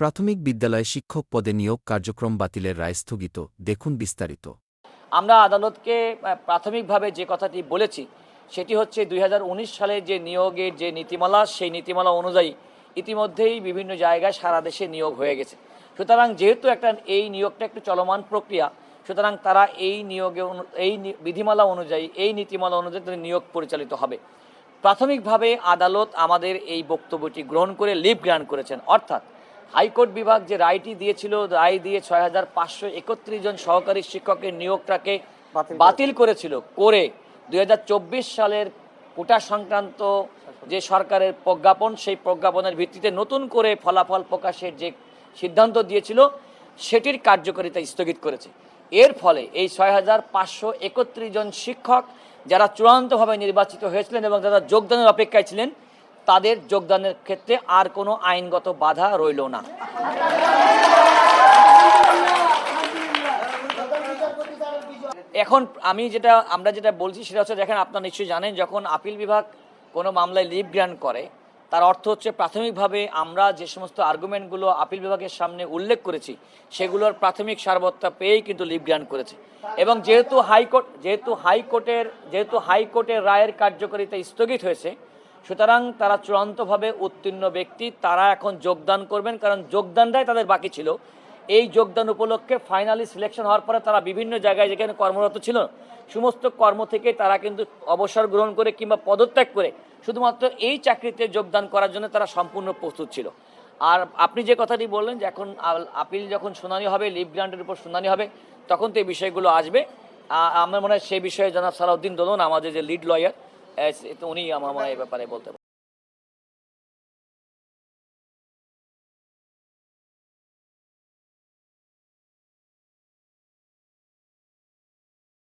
প্রাথমিক বিদ্যালয়ে শিক্ষক পদে নিয়োগ কার্যক্রম বাতিলের রায় স্থগিত। দেখুন বিস্তারিত। আমরা আদালতকে প্রাথমিকভাবে যে কথাটি বলেছি, সেটি হচ্ছে দুই হাজার উনিশ সালে যে নিয়োগের যে নীতিমালা, সেই নীতিমালা অনুযায়ী ইতিমধ্যেই বিভিন্ন জায়গায় সারা দেশে নিয়োগ হয়ে গেছে। সুতরাং যেহেতু একটা, এই নিয়োগটা একটু চলমান প্রক্রিয়া, সুতরাং তারা এই নিয়োগে এই বিধিমালা অনুযায়ী, এই নীতিমালা অনুযায়ী তাদের নিয়োগ পরিচালিত হবে। প্রাথমিকভাবে আদালত আমাদের এই বক্তব্যটি গ্রহণ করে লিভ গ্রান্ট করেছেন। অর্থাৎ হাইকোর্ট বিভাগ যে রায়টি দিয়েছিল রায় দিয়ে ছয় হাজার পাঁচশো একত্রিশ জন সহকারী শিক্ষকের নিয়োগটাকে বাতিল করেছিল করে দুই হাজার চব্বিশ সালের কোটা সংক্রান্ত যে সরকারের প্রজ্ঞাপন সেই প্রজ্ঞাপনের ভিত্তিতে নতুন করে ফলাফল প্রকাশের যে সিদ্ধান্ত দিয়েছিল সেটির কার্যকারিতা স্থগিত করেছে। এর ফলে এই ছয় হাজার পাঁচশো একত্রিশ জন শিক্ষক যারা চূড়ান্তভাবে নির্বাচিত হয়েছিলেন এবং যারা যোগদানের অপেক্ষায় ছিলেন তাদের যোগদানের ক্ষেত্রে আর কোনো আইনগত বাধা রইল না। এখন আমি যেটা, আমরা যেটা বলছি সেটা হচ্ছে, দেখেন আপনারা নিশ্চয়ই জানেন, যখন আপিল বিভাগ কোনো মামলায় লিভ গ্রান্ট করে, তার অর্থ হচ্ছে প্রাথমিকভাবে আমরা যে সমস্ত আর্গুমেন্টগুলো আপিল বিভাগের সামনে উল্লেখ করেছি, সেগুলোর প্রাথমিক সারবত্তা পেয়েই কিন্তু লিভ গ্রান্ট করেছে। এবং যেহেতু হাইকোর্ট, যেহেতু হাইকোর্টের যেহেতু হাইকোর্টের রায়ের কার্যকারিতা স্থগিত হয়েছে সুতরাং তারা চূড়ান্তভাবে উত্তীর্ণ ব্যক্তি, তারা এখন যোগদান করবেন, কারণ যোগদানটাই তাদের বাকি ছিল। এই যোগদান উপলক্ষে ফাইনালি সিলেকশন হওয়ার পরে তারা বিভিন্ন জায়গায় যেখানে কর্মরত ছিল, সমস্ত কর্ম থেকে তারা কিন্তু অবসর গ্রহণ করে কিংবা পদত্যাগ করে শুধুমাত্র এই চাকরিতে যোগদান করার জন্য তারা সম্পূর্ণ প্রস্তুত ছিল। আর আপনি যে কথাটি বললেন যে এখন আপিল যখন শুনানি হবে, লিভ গ্রান্টের উপর শুনানি হবে, তখন তো এই বিষয়গুলো আসবে। আমার মনে হয় সেই বিষয়ে জনাব সালাউদ্দিন দোলন, আমাদের যে লিড লয়ার উনি আমার এই ব্যাপারে বলতে